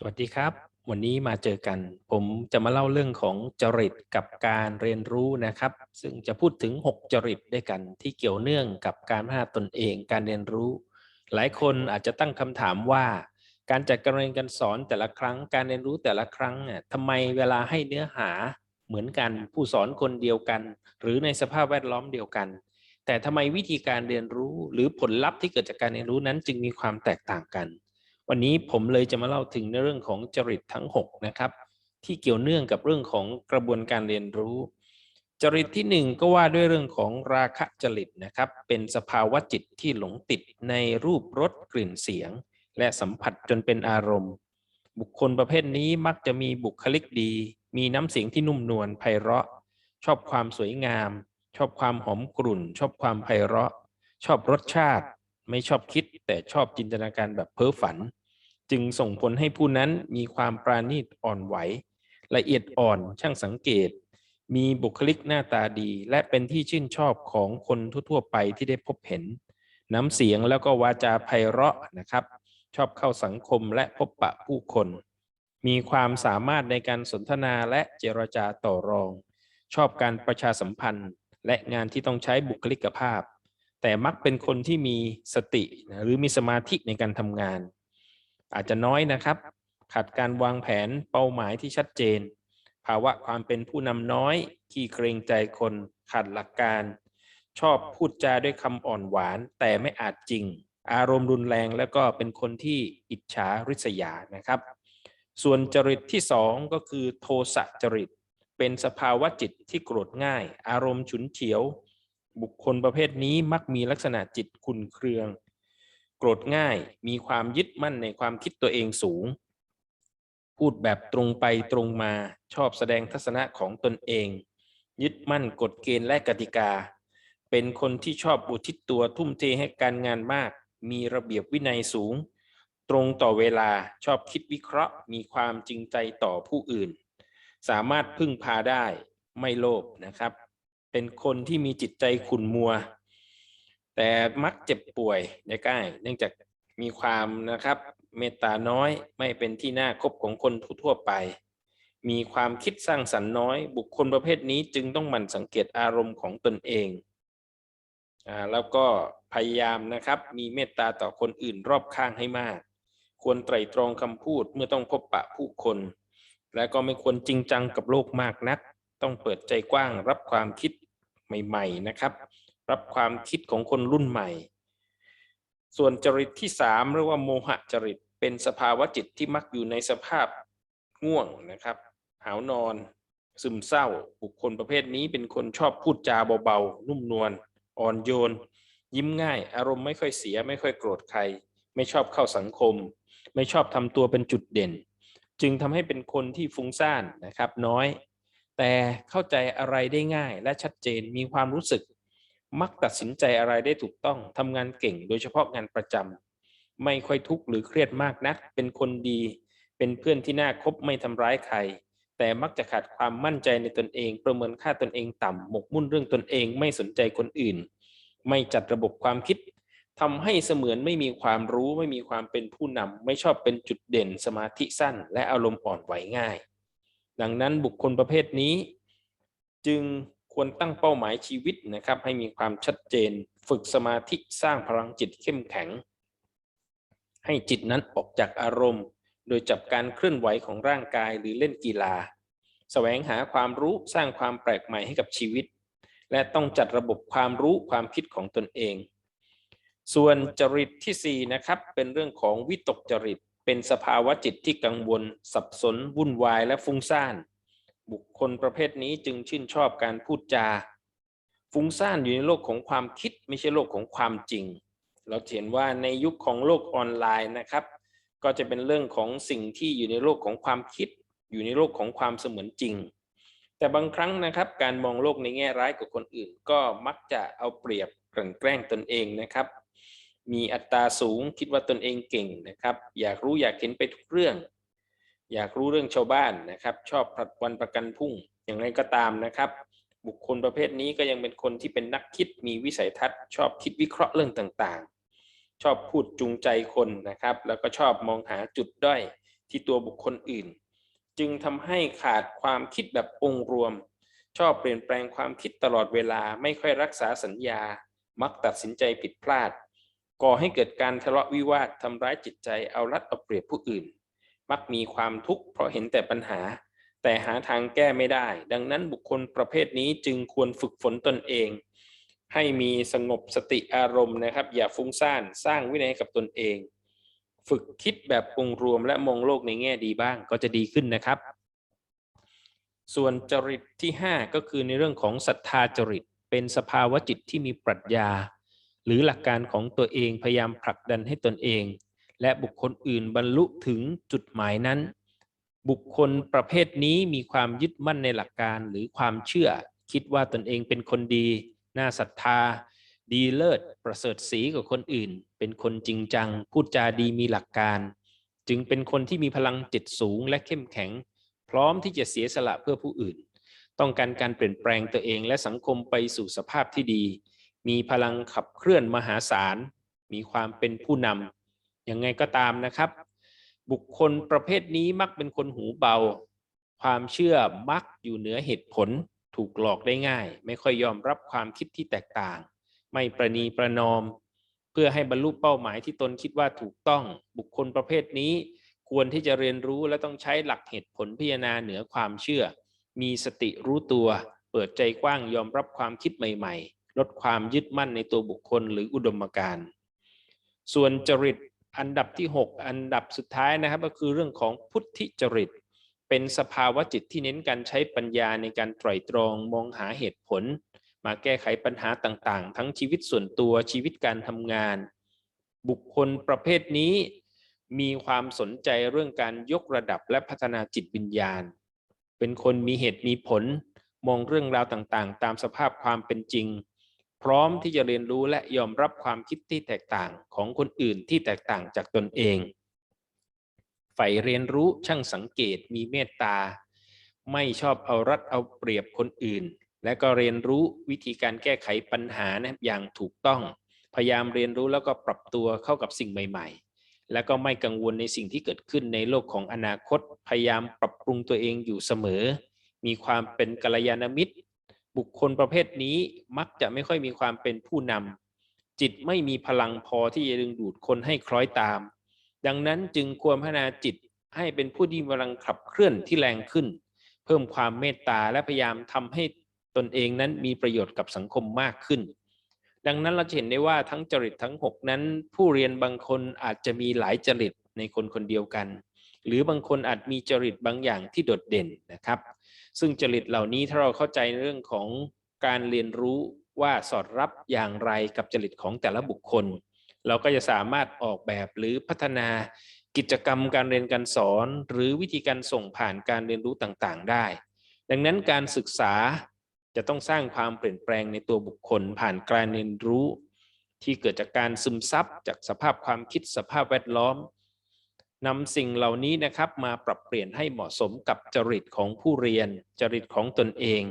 สวัสดีครับ วันนี้มาเจอกัน ผมจะมาเล่าเรื่องของจริตกับการเรียนรู้นะครับ ซึ่งจะพูดถึง 6 จริตด้วยกันที่เกี่ยวเนื่องกับการพัฒนาตนเองการเรียนรู้ หลายคนอาจจะตั้งคำถามว่า การจัดการเรียนการสอนแต่ละครั้ง การเรียนรู้แต่ละครั้งเนี่ยทำไมเวลาให้เนื้อหาเหมือนกัน ผู้สอนคนเดียวกัน หรือในสภาพแวดล้อมเดียวกัน แต่ทำไมวิธีการเรียนรู้หรือผลลัพธ์ที่เกิดจากการเรียนรู้นั้นจึงมีความแตกต่างกัน วันนี้ผมเลยจะมาเล่าถึงในเรื่องของจริตทั้ง 6 นะครับ ที่เกี่ยวเนื่องกับเรื่องของกระบวนการเรียนรู้ จริตที่ 1 ก็ว่าด้วยเรื่องของราคะจริตนะครับ เป็นสภาวะจิตที่หลงติดในรูปรสกลิ่นเสียง และสัมผัสจนเป็นอารมณ์ บุคคลประเภทนี้มักจะมีบุคลิกดี มีน้ำเสียงที่นุ่มนวลไพเราะ ชอบความสวยงาม ชอบความหอมกรุ่น ชอบความไพเราะ ชอบรสชาติ ไม่ชอบคิด แต่ชอบจินตนาการแบบเพ้อฝัน จึงส่งผลให้ผู้นั้นมีความปราณีตอ่อนไหว ละเอียดอ่อนช่างสังเกต มีบุคลิกหน้าตาดี และเป็นที่ชื่นชอบของคนทั่วๆไปที่ได้พบเห็น น้ำเสียงแล้วก็วาจาไพเราะนะครับ ชอบเข้าสังคมและพบปะผู้คน มีความสามารถในการสนทนาและเจรจาต่อรอง ชอบการประชาสัมพันธ์ และงานที่ต้องใช้บุคลิกภาพ แต่มักเป็นคนที่มีสติหรือมีสมาธิในการทำงาน อาจจะน้อยนะครับ ขาดการวางแผนเป้าหมายที่ชัดเจน ภาวะความเป็นผู้นำน้อย ขี้เกรงใจคน ขาดหลักการ ชอบพูดจาด้วยคำอ่อนหวาน แต่ไม่อาจจริง อารมณ์รุนแรงแล้วก็เป็นคนที่อิจฉาริษยานะครับ ส่วนจริตที่สองก็คือโทสะจริต เป็นสภาวะจิตที่โกรธง่าย อารมณ์ฉุนเฉียว บุคคลประเภทนี้มักมีลักษณะจิตขุนเคือง โกรธง่าย มีความยึดมั่นในความคิดตัวเองสูง พูดแบบตรงไปตรงมาชอบแสดงทัศนะของตนเอง ยึดมั่นกฎเกณฑ์และกติกา เป็นคนที่ชอบอุทิศตัวทุ่มเทให้การงานมาก มีระเบียบวินัยสูง ตรงต่อเวลาชอบคิดวิเคราะห์ มีความจริงใจต่อผู้อื่น สามารถพึ่งพาได้ไม่โลภนะครับ เป็นคนที่มีจิตใจขุ่นมัว แต่มักเจ็บป่วยได้ใกล้ เนื่องจากมีความนะครับเมตตาน้อยไม่เป็นที่น่าคบของคนทั่วไป มีความคิดสร้างสรรค์น้อย บุคคลประเภทนี้จึงต้องหมั่นสังเกตอารมณ์ของตนเองอ่าแล้วก็พยายามนะครับมีเมตตาต่อคนอื่นรอบข้างให้มาก ควรไตร่ตรองคำพูดเมื่อต้องพบปะผู้คน และก็ไม่ควรจริงจังกับโลกมากนัก ต้องเปิดใจกว้างรับความคิดใหม่ ๆนะครับ รับความคิดของคนรุ่นใหม่ ส่วนจริตที่สามเรียกว่าโมหะจริตเป็นสภาวะจิตที่มักอยู่ในสภาพง่วงนะครับ หาวนอน ซึมเศร้า บุคคลประเภทนี้เป็นคนชอบพูดจาเบาๆ นุ่มนวลอ่อนโยน ยิ้มง่าย อารมณ์ไม่ค่อยเสียไม่ค่อยโกรธใคร ไม่ชอบเข้าสังคม ไม่ชอบทำตัวเป็นจุดเด่น จึงทำให้เป็นคนที่ฟุ้งซ่านนะครับน้อย แต่เข้าใจอะไรได้ง่ายและชัดเจนมีความรู้สึก มักตัดสินใจอะไรได้ถูกต้องทำงานเก่ง โดยเฉพาะงานประจำไม่ค่อยทุกข์หรือเครียดมากนัก เป็นคนดี เป็นเพื่อนที่น่าคบไม่ทำร้ายใคร แต่มักจะขาดความมั่นใจในตนเอง ประเมินค่าตนเองต่ำหมกมุ่นเรื่องตนเองไม่สนใจคนอื่น ไม่จัดระบบความคิดทำให้เสมือนไม่มีความรู้ไม่มีความเป็นผู้นำไม่ชอบเป็นจุดเด่นสมาธิสั้น และอารมณ์อ่อนไหวง่าย ดังนั้นบุคคลประเภทนี้ จึง ควรตั้งเป้าหมายชีวิตนะครับให้มีความชัดเจน ฝึกสมาธิสร้างพลังจิตเข้มแข็ง ให้จิตนั้นออกจากอารมณ์ โดยจับการเคลื่อนไหวของร่างกายหรือเล่นกีฬาแสวงหาความรู้สร้างความแปลกใหม่ให้กับชีวิต และต้องจัดระบบความรู้ความคิดของตนเอง ส่วนจริตที่4นะครับเป็นเรื่องของวิตกจริต เป็นสภาวะจิตที่กังวล สับสน วุ่นวายและฟุ้งซ่าน บุคคลประเภทนี้จึงชื่นชอบการพูดจา ฟุ้งซ่านอยู่ในโลกของความคิดไม่ใช่โลกของความจริง เราเห็นว่าในยุคของโลกออนไลน์นะครับ ก็จะเป็นเรื่องของสิ่งที่อยู่ในโลกของความคิด อยู่ในโลกของความเสมือนจริง แต่บางครั้งนะครับการมองโลกในแง่ร้ายกับคนอื่น ก็มักจะเอาเปรียบกลั่นแกล้งตนเองนะครับ มีอัตราสูงคิดว่าตนเองเก่งนะครับ อยากรู้อยากเห็นไปทุกเรื่อง อยากรู้เรื่องชาวบ้านนะครับ ชอบผลัดวันประกันพุ่ง อย่างไรก็ตามนะครับ บุคคลประเภทนี้ก็ยังเป็นคนที่เป็นนักคิดมีวิสัยทัศน์ ชอบคิดวิเคราะห์เรื่องต่างๆ ชอบพูดจูงใจคนนะครับ แล้วก็ชอบมองหาจุดด้อยที่ตัวบุคคลอื่น จึงทำให้ขาดความคิดแบบองค์รวม ชอบเปลี่ยนแปลงความคิดตลอดเวลาไม่ค่อยรักษาสัญญา มักตัดสินใจผิดพลาด ก่อให้เกิดการทะเลาะวิวาททำร้ายจิตใจเอารัดเอาเปรียบผู้อื่น มักมีความทุกข์เพราะเห็นแต่ปัญหา แต่หาทางแก้ไม่ได้ ดังนั้นบุคคลประเภทนี้จึงควรฝึกฝนตนเอง ให้มีสงบสติอารมณ์นะครับ อย่าฟุ้งซ่านสร้างวินัยกับตนเอง ฝึกคิดแบบองค์รวมและมองโลกในแง่ดีบ้างก็จะดีขึ้นนะครับ ส่วนจริตที่ 5 ก็คือในเรื่องของศรัทธาจริต เป็นสภาวะจิตที่มีปรัชญา หรือหลักการของตัวเองพยายามผลักดันให้ตนเอง และบุคคลอื่นบรรลุถึงจุดหมายนั้น บุคคลประเภทนี้มีความยึดมั่นในหลักการหรือความเชื่อ คิดว่าตนเองเป็นคนดี น่าศรัทธา ดีเลิศ ประเสริฐสีกว่าคนอื่น เป็นคนจริงจัง พูดจาดีมีหลักการ จึงเป็นคนที่มีพลังจิตสูงและเข้มแข็ง พร้อมที่จะเสียสละเพื่อผู้อื่น ต้องการการเปลี่ยนแปลงตัวเองและสังคมไปสู่สภาพที่ดี มีพลังขับเคลื่อนมหาศาล มีความเป็นผู้นำ ยังไงก็ตามนะครับ บุคคลประเภทนี้มักเป็นคนหูเบา ความเชื่อมักอยู่เหนือเหตุผลถูกหลอกได้ง่าย ไม่ค่อยยอมรับความคิดที่แตกต่าง ไม่ประนีประนอม เพื่อให้บรรลุเป้าหมายที่ตนคิดว่าถูกต้อง บุคคลประเภทนี้ควรที่จะเรียนรู้และต้องใช้หลักเหตุผลพิจารณาเหนือความเชื่อ มีสติรู้ตัว เปิดใจกว้างยอมรับความคิดใหม่ ๆ ลดความยึดมั่นในตัวบุคคลหรืออุดมการณ์ส่วนจริต อันดับที่ 6 อันดับสุดท้ายนะครับก็คือเรื่องของพุทธิจริต เป็นสภาวะจิตที่เน้นการใช้ปัญญาในการไตร่ตรองมองหาเหตุผล มาแก้ไขปัญหาต่างๆ ทั้งชีวิตส่วนตัวชีวิตการทำงาน บุคคลประเภทนี้ มีความสนใจเรื่องการยกระดับและพัฒนาจิตวิญญาณ เป็นคนมีเหตุมีผล มองเรื่องราวต่างๆ ตามสภาพความเป็นจริง พร้อมที่จะเรียนรู้และยอมรับความคิดที่แตกต่างของคนอื่นที่แตกต่างจากตนเองใฝ่เรียนรู้ช่างสังเกตมีเมตตา ไม่ชอบเอารัดเอาเปรียบคนอื่น และก็เรียนรู้วิธีการแก้ไขปัญหานะอย่างถูกต้อง พยายามเรียนรู้แล้วก็ปรับตัวเข้ากับสิ่งใหม่ ๆ แล้วก็ไม่กังวลในสิ่งที่เกิดขึ้นในโลกของอนาคต พยายามปรับปรุงตัวเองอยู่เสมอ มีความเป็นกัลยาณมิตร บุคคลประเภทนี้มักจะไม่ค่อยมีความเป็นผู้นำจิตไม่มีพลังพอที่จะดึงดูดคนให้คล้อยตาม ดังนั้นจึงควรพัฒนาจิตให้เป็นผู้ที่มีพลังขับเคลื่อนที่แรงขึ้น เพิ่มความเมตตาและพยายามทำให้ตนเองนั้นมีประโยชน์กับสังคมมากขึ้น ดังนั้นเราจะเห็นได้ว่าทั้งจริตทั้ง 6 นั้น ผู้เรียนบางคนอาจจะมีหลายจริตในคนคนเดียวกัน หรือบางคนอาจมีจริตบางอย่างที่โดดเด่นนะครับ ซึ่งจริตเหล่านี้ถ้าเราเข้าใจเรื่องของการเรียนรู้ว่าสอดรับอย่างไรกับจริตของแต่ละบุคคล เราก็จะสามารถออกแบบหรือพัฒนากิจกรรมการเรียนการสอน หรือวิธีการส่งผ่านการเรียนรู้ต่างๆ ได้ ดังนั้นการศึกษาจะต้องสร้างความเปลี่ยนแปลงในตัวบุคคล ผ่านการเรียนรู้ ที่เกิดจากการซึมซับจากสภาพความคิดสภาพแวดล้อม นำสิ่งเหล่านี้นะครับมาปรับเปลี่ยนให้เหมาะสมกับจริตของผู้เรียน จริตของตนเอง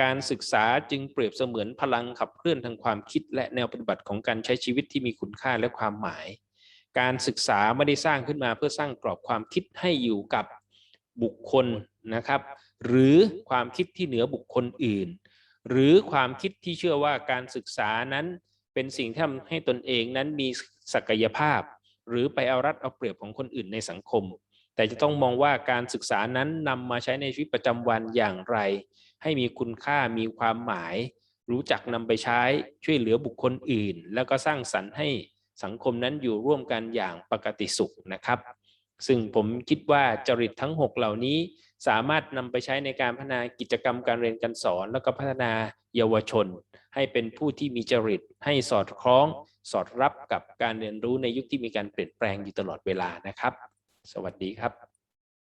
การศึกษาจึงเปรียบเสมือนพลังขับเคลื่อนทางความคิด และแนวปฏิบัติของการใช้ชีวิตที่มีคุณค่าและความหมาย การศึกษาไม่ได้สร้างขึ้นมาเพื่อสร้างกรอบความคิดให้อยู่กับบุคคลนะครับ หรือความคิดที่เหนือบุคคลอื่น หรือความคิดที่เชื่อว่าการศึกษานั้นเป็นสิ่งที่ทำให้ตนเองนั้นมีศักยภาพ หรือไปเอารัดเอาเปรียบของคนอื่นในสังคม แต่จะต้องมองว่าการศึกษานั้นนำมาใช้ในชีวิตประจำวันอย่างไร ให้มีคุณค่ามีความหมาย รู้จักนำไปใช้ช่วยเหลือบุคคลอื่น แล้วก็สร้างสรรค์ให้สังคมนั้นอยู่ร่วมกันอย่างปกติสุขนะครับ ซึ่งผมคิดว่าจริตทั้ง 6 เหล่านี้สามารถนำไปใช้ในการพัฒนากิจกรรมการเรียนการสอน แล้วก็พัฒนาเยาวชน ให้เป็นผู้ที่มีจริตให้สอดคล้อง สอดรับกับการเรียนรู้ในยุคที่มีการเปลี่ยนแปลงอยู่ตลอดเวลานะครับ สวัสดีครับ